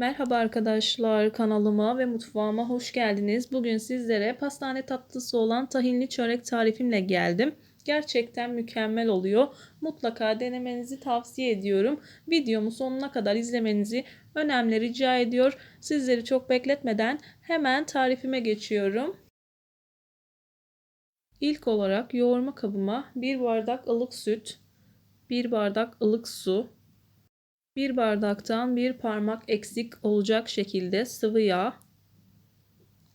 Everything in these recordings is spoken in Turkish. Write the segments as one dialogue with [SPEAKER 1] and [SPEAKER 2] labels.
[SPEAKER 1] Merhaba arkadaşlar kanalıma ve mutfağıma hoş geldiniz. Bugün sizlere pastane tatlısı olan tahinli çörek tarifimle geldim. Gerçekten mükemmel oluyor. Mutlaka denemenizi tavsiye ediyorum. Videomu sonuna kadar izlemenizi önemli rica ediyor. Sizleri çok bekletmeden hemen tarifime geçiyorum. İlk olarak yoğurma kabıma 1 bardak ılık süt, 1 bardak ılık su, bir bardaktan bir parmak eksik olacak şekilde sıvı yağ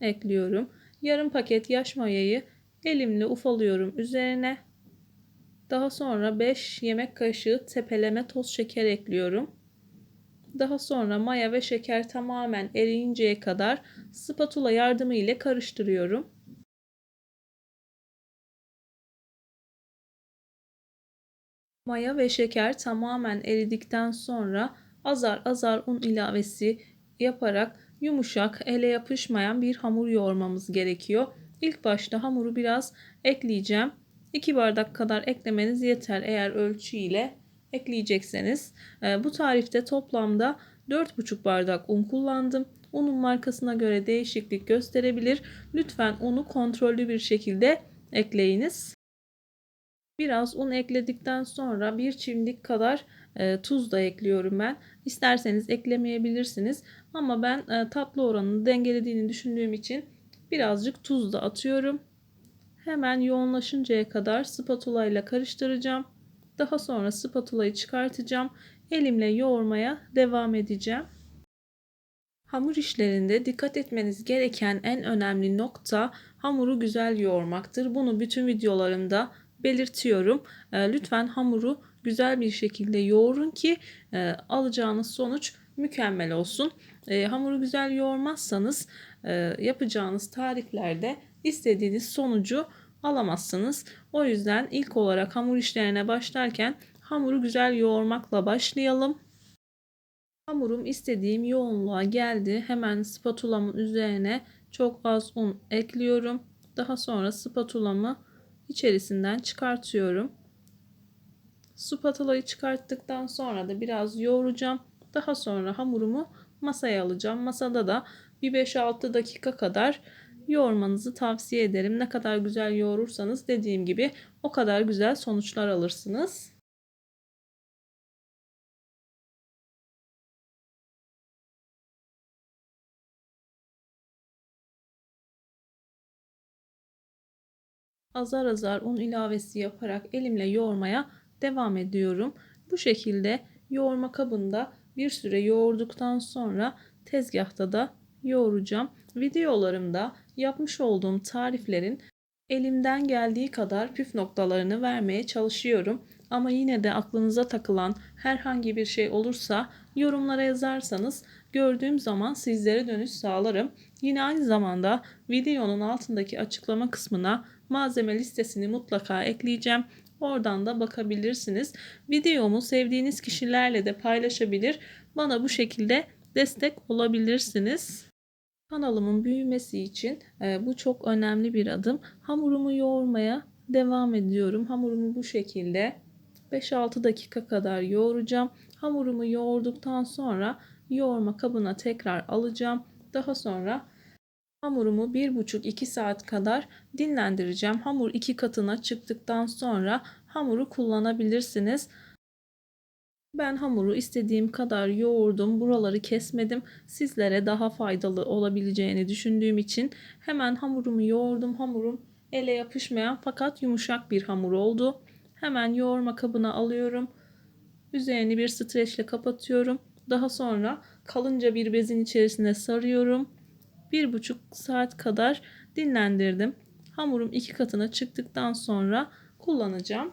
[SPEAKER 1] ekliyorum. Yarım paket yaş mayayı elimle ufalıyorum üzerine. Daha sonra 5 yemek kaşığı tepeleme toz şeker ekliyorum. Daha sonra maya ve şeker tamamen eriyinceye kadar spatula yardımı ile karıştırıyorum. Maya ve şeker tamamen eridikten sonra azar azar un ilavesi yaparak yumuşak, ele yapışmayan bir hamur yoğurmamız gerekiyor. İlk başta hamuru biraz ekleyeceğim. 2 bardak kadar eklemeniz yeter eğer ölçü ile ekleyecekseniz. Ee, bu tarifte toplamda 4,5 bardak un kullandım. Unun markasına göre değişiklik gösterebilir. Lütfen unu kontrollü bir şekilde ekleyiniz. Biraz un ekledikten sonra bir çimdik kadar e, tuz da ekliyorum ben. İsterseniz eklemeyebilirsiniz. Ama ben e, tatlı oranını dengelediğini düşündüğüm için birazcık tuz da atıyorum. Hemen yoğunlaşıncaya kadar spatula ile karıştıracağım. Daha sonra spatulayı çıkartacağım. Elimle yoğurmaya devam edeceğim. Hamur işlerinde dikkat etmeniz gereken en önemli nokta hamuru güzel yoğurmaktır. Bunu bütün videolarımda belirtiyorum. E, lütfen hamuru güzel bir şekilde yoğurun ki e, alacağınız sonuç mükemmel olsun. E, hamuru güzel yoğurmazsanız yapacağınız tariflerde istediğiniz sonucu alamazsınız. O yüzden ilk olarak hamur işlerine başlarken hamuru güzel yoğurmakla başlayalım. Hamurum istediğim yoğunluğa geldi. Hemen spatulamın üzerine çok az un ekliyorum. Daha sonra spatulamı içerisinden çıkartıyorum. Spatulayı çıkarttıktan sonra da biraz yoğuracağım. Daha sonra hamurumu masaya alacağım. Masada da bir 5-6 dakika kadar yoğurmanızı tavsiye ederim. Ne kadar güzel yoğurursanız dediğim gibi o kadar güzel sonuçlar alırsınız. Azar azar un ilavesi yaparak elimle yoğurmaya devam ediyorum. Bu şekilde yoğurma kabında bir süre yoğurduktan sonra tezgahta da yoğuracağım. Videolarımda yapmış olduğum tariflerin elimden geldiği kadar püf noktalarını vermeye çalışıyorum. Ama yine de aklınıza takılan herhangi bir şey olursa yorumlara yazarsanız gördüğüm zaman sizlere dönüş sağlarım. Yine aynı zamanda videonun altındaki açıklama kısmına malzeme listesini mutlaka ekleyeceğim. Oradan da bakabilirsiniz. Videomu sevdiğiniz kişilerle de paylaşabilir. Bana bu şekilde destek olabilirsiniz. Kanalımın büyümesi için e, bu çok önemli bir adım. Hamurumu yoğurmaya devam ediyorum. Hamurumu bu şekilde 5-6 dakika kadar yoğuracağım. Hamurumu yoğurduktan sonra yoğurma kabına tekrar alacağım. Daha sonra Hamurumu 1,5-2 saat kadar dinlendireceğim. Hamur iki katına çıktıktan sonra hamuru kullanabilirsiniz. Ben hamuru istediğim kadar yoğurdum. Buraları kesmedim. Sizlere daha faydalı olabileceğini düşündüğüm için hemen hamurumu yoğurdum. Hamurum ele yapışmayan fakat yumuşak bir hamur oldu. Hemen yoğurma kabına alıyorum. Üzerini bir streçle kapatıyorum. Daha sonra kalınca bir bezin içerisine sarıyorum bir buçuk saat kadar dinlendirdim. Hamurum iki katına çıktıktan sonra kullanacağım.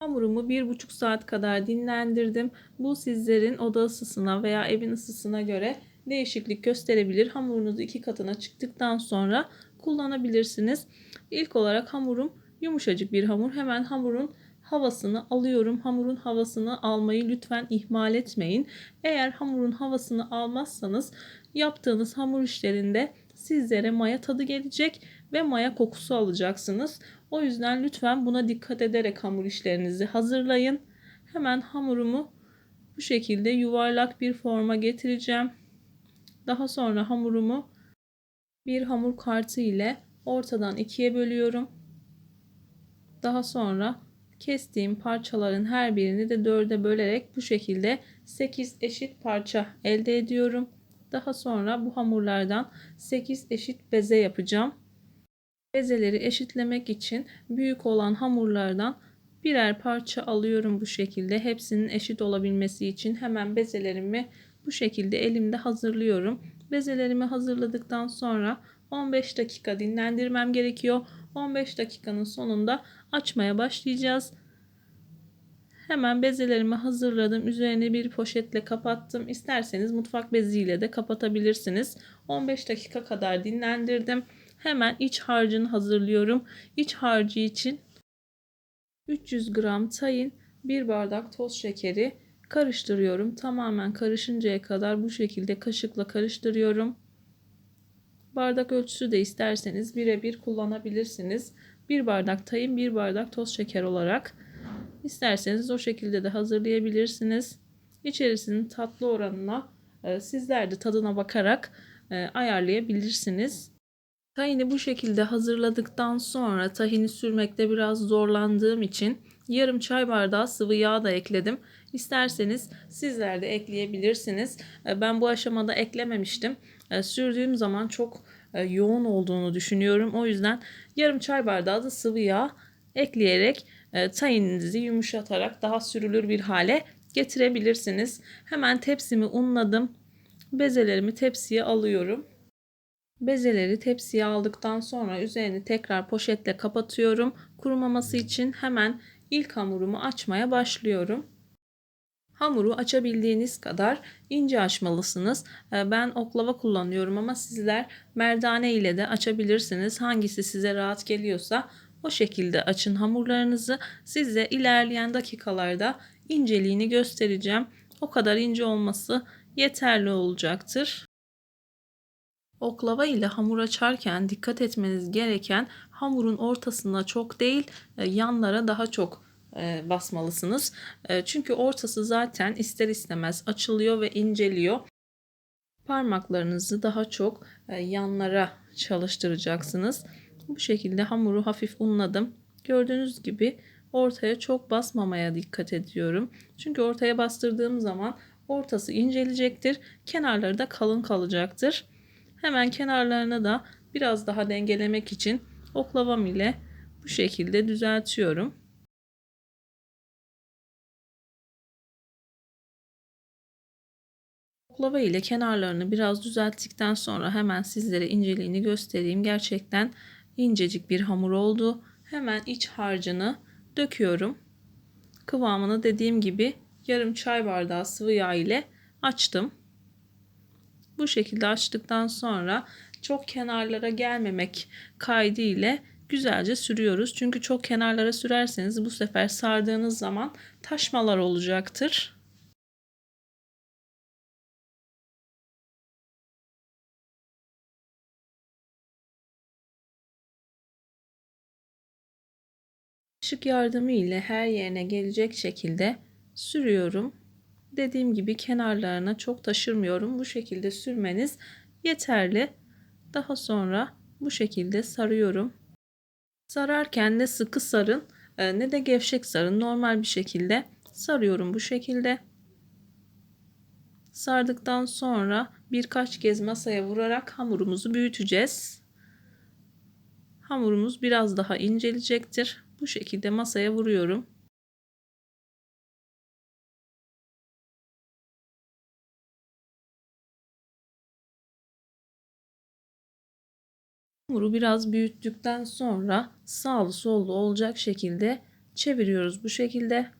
[SPEAKER 1] Hamurumu bir buçuk saat kadar dinlendirdim. Bu sizlerin oda ısısına veya evin ısısına göre değişiklik gösterebilir. Hamurunuzu iki katına çıktıktan sonra kullanabilirsiniz. İlk olarak hamurum yumuşacık bir hamur. Hemen hamurun havasını alıyorum. Hamurun havasını almayı lütfen ihmal etmeyin. Eğer hamurun havasını almazsanız yaptığınız hamur işlerinde sizlere maya tadı gelecek ve maya kokusu alacaksınız. O yüzden lütfen buna dikkat ederek hamur işlerinizi hazırlayın. Hemen hamurumu bu şekilde yuvarlak bir forma getireceğim. Daha sonra hamurumu bir hamur kartı ile ortadan ikiye bölüyorum. Daha sonra kestiğim parçaların her birini de dörde bölerek bu şekilde 8 eşit parça elde ediyorum. Daha sonra bu hamurlardan 8 eşit beze yapacağım. Bezeleri eşitlemek için büyük olan hamurlardan birer parça alıyorum bu şekilde. Hepsinin eşit olabilmesi için hemen bezelerimi bu şekilde elimde hazırlıyorum. Bezelerimi hazırladıktan sonra 15 dakika dinlendirmem gerekiyor. 15 dakikanın sonunda açmaya başlayacağız. Hemen bezelerimi hazırladım. Üzerine bir poşetle kapattım. İsterseniz mutfak beziyle de kapatabilirsiniz. 15 dakika kadar dinlendirdim. Hemen iç harcını hazırlıyorum. İç harcı için 300 gram tayin, 1 bardak toz şekeri karıştırıyorum. Tamamen karışıncaya kadar bu şekilde kaşıkla karıştırıyorum. Bardak ölçüsü de isterseniz birebir kullanabilirsiniz. 1 bardak tayin, 1 bardak toz şeker olarak. İsterseniz o şekilde de hazırlayabilirsiniz. İçerisinin tatlı oranına e, sizler de tadına bakarak e, ayarlayabilirsiniz. Tahini bu şekilde hazırladıktan sonra tahini sürmekte biraz zorlandığım için yarım çay bardağı sıvı yağ da ekledim. İsterseniz sizler de ekleyebilirsiniz. E, ben bu aşamada eklememiştim. E, sürdüğüm zaman çok e, yoğun olduğunu düşünüyorum. O yüzden yarım çay bardağı da sıvı yağ ekleyerek tayininizi yumuşatarak daha sürülür bir hale getirebilirsiniz. Hemen tepsimi unladım. Bezelerimi tepsiye alıyorum. Bezeleri tepsiye aldıktan sonra üzerini tekrar poşetle kapatıyorum. Kurumaması için hemen ilk hamurumu açmaya başlıyorum. Hamuru açabildiğiniz kadar ince açmalısınız. Ee, ben oklava kullanıyorum ama sizler merdane ile de açabilirsiniz. Hangisi size rahat geliyorsa o şekilde açın hamurlarınızı. Size ilerleyen dakikalarda inceliğini göstereceğim. O kadar ince olması yeterli olacaktır. Oklava ile hamur açarken dikkat etmeniz gereken hamurun ortasına çok değil e, yanlara daha çok basmalısınız. E, çünkü ortası zaten ister istemez açılıyor ve inceliyor. Parmaklarınızı daha çok yanlara çalıştıracaksınız. Bu şekilde hamuru hafif unladım. Gördüğünüz gibi ortaya çok basmamaya dikkat ediyorum. Çünkü ortaya bastırdığım zaman ortası incelecektir. Kenarları da kalın kalacaktır. Hemen kenarlarına da biraz daha dengelemek için oklavam ile bu şekilde düzeltiyorum. Oklava ile kenarlarını biraz düzelttikten sonra hemen sizlere inceliğini göstereyim. Gerçekten incecik bir hamur oldu. Hemen iç harcını döküyorum. Kıvamını dediğim gibi yarım çay bardağı sıvı yağ ile açtım. Bu şekilde açtıktan sonra çok kenarlara gelmemek kaydı ile güzelce sürüyoruz. Çünkü çok kenarlara sürerseniz bu sefer sardığınız zaman taşmalar olacaktır. Işık yardımı ile her yerine gelecek şekilde sürüyorum. Dediğim gibi kenarlarına çok taşırmıyorum. Bu şekilde sürmeniz yeterli. Daha sonra bu şekilde sarıyorum. Sararken ne sıkı sarın e, ne de gevşek sarın. Normal bir şekilde sarıyorum bu şekilde. Sardıktan sonra birkaç kez masaya vurarak hamurumuzu büyüteceğiz. Hamurumuz biraz daha incelecektir. Bu şekilde masaya vuruyorum. Hamuru biraz büyüttükten sonra sağlı sollu olacak şekilde çeviriyoruz bu şekilde.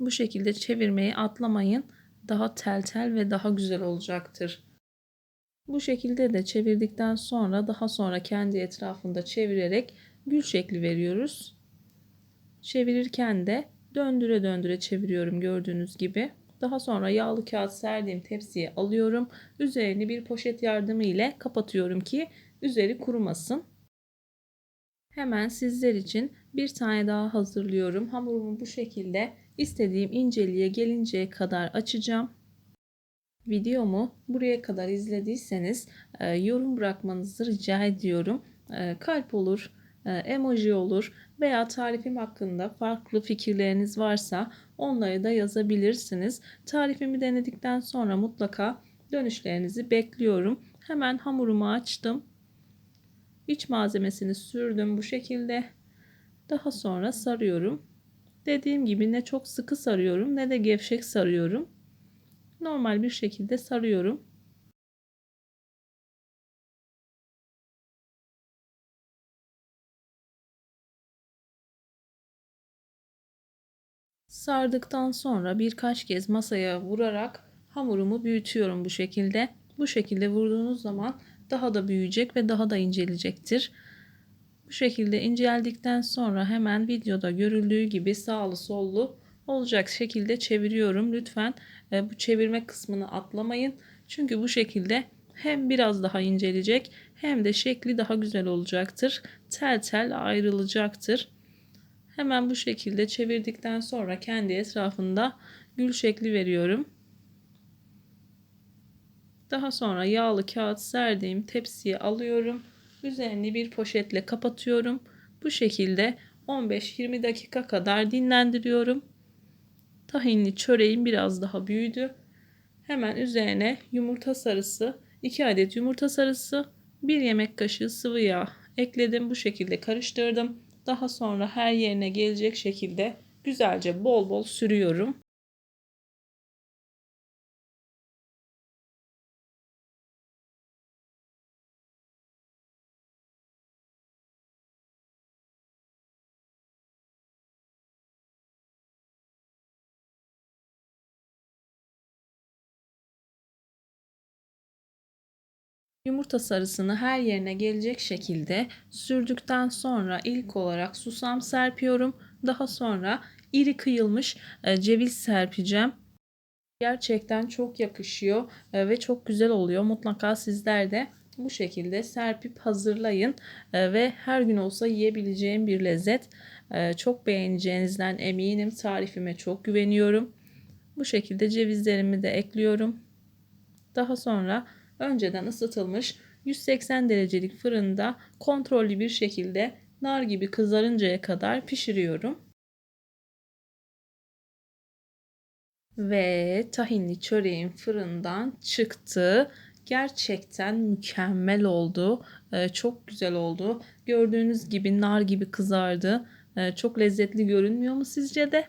[SPEAKER 1] Bu şekilde çevirmeyi atlamayın. Daha tel tel ve daha güzel olacaktır. Bu şekilde de çevirdikten sonra daha sonra kendi etrafında çevirerek gül şekli veriyoruz. Çevirirken de döndüre döndüre çeviriyorum gördüğünüz gibi. Daha sonra yağlı kağıt serdiğim tepsiye alıyorum. Üzerini bir poşet yardımı ile kapatıyorum ki üzeri kurumasın. Hemen sizler için Bir tane daha hazırlıyorum. Hamurumu bu şekilde istediğim inceliğe gelinceye kadar açacağım. Videomu buraya kadar izlediyseniz e, yorum bırakmanızı rica ediyorum. E, kalp olur, emoji olur veya tarifim hakkında farklı fikirleriniz varsa onları da yazabilirsiniz. Tarifimi denedikten sonra mutlaka dönüşlerinizi bekliyorum. Hemen hamurumu açtım. İç malzemesini sürdüm bu şekilde. Daha sonra sarıyorum. Dediğim gibi ne çok sıkı sarıyorum ne de gevşek sarıyorum. Normal bir şekilde sarıyorum. Sardıktan sonra birkaç kez masaya vurarak hamurumu büyütüyorum bu şekilde. Bu şekilde vurduğunuz zaman daha da büyüyecek ve daha da inceleyecektir. Bu şekilde inceldikten sonra hemen videoda görüldüğü gibi sağlı sollu olacak şekilde çeviriyorum. Lütfen e, bu çevirme kısmını atlamayın. Çünkü bu şekilde hem biraz daha inceleyecek hem de şekli daha güzel olacaktır. Tel tel ayrılacaktır. Hemen bu şekilde çevirdikten sonra kendi etrafında gül şekli veriyorum. Daha sonra yağlı kağıt serdiğim tepsiye alıyorum. Üzerini bir poşetle kapatıyorum. Bu şekilde 15-20 dakika kadar dinlendiriyorum. Tahinli çöreğim biraz daha büyüdü. Hemen üzerine yumurta sarısı, 2 adet yumurta sarısı, 1 yemek kaşığı sıvı yağ ekledim. Bu şekilde karıştırdım. Daha sonra her yerine gelecek şekilde güzelce bol bol sürüyorum. Yumurta sarısını her yerine gelecek şekilde sürdükten sonra ilk olarak susam serpiyorum. Daha sonra iri kıyılmış e, ceviz serpeceğim. Gerçekten çok yakışıyor e, ve çok güzel oluyor. Mutlaka sizler de bu şekilde serpip hazırlayın e, ve her gün olsa yiyebileceğim bir lezzet. Çok beğeneceğinizden eminim. Tarifime çok güveniyorum. Bu şekilde cevizlerimi de ekliyorum. Daha sonra önceden ısıtılmış 180 derecelik fırında kontrollü bir şekilde nar gibi kızarıncaya kadar pişiriyorum. Ve tahinli çöreğim fırından çıktı. Gerçekten mükemmel oldu. Ee, çok güzel oldu. Gördüğünüz gibi nar gibi kızardı. Ee, çok lezzetli görünmüyor mu sizce de?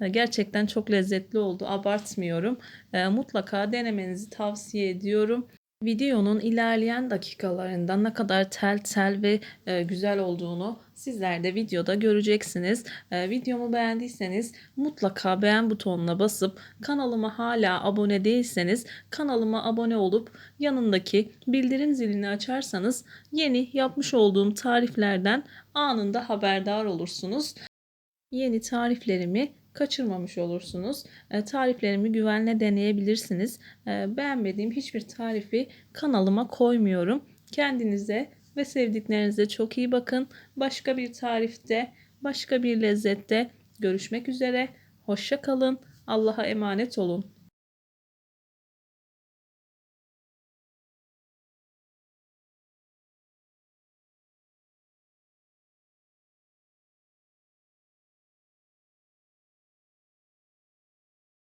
[SPEAKER 1] Ee, gerçekten çok lezzetli oldu. Abartmıyorum. Mutlaka denemenizi tavsiye ediyorum. Videonun ilerleyen dakikalarında ne kadar tel tel ve e, güzel olduğunu sizler de videoda göreceksiniz. E, videomu beğendiyseniz mutlaka beğen butonuna basıp kanalıma hala abone değilseniz kanalıma abone olup yanındaki bildirim zilini açarsanız yeni yapmış olduğum tariflerden anında haberdar olursunuz. Yeni tariflerimi kaçırmamış olursunuz. E, tariflerimi güvenle deneyebilirsiniz. E, beğenmediğim hiçbir tarifi kanalıma koymuyorum. Kendinize ve sevdiklerinize çok iyi bakın. Başka bir tarifte, başka bir lezzette görüşmek üzere. Hoşça kalın. Allah'a emanet olun.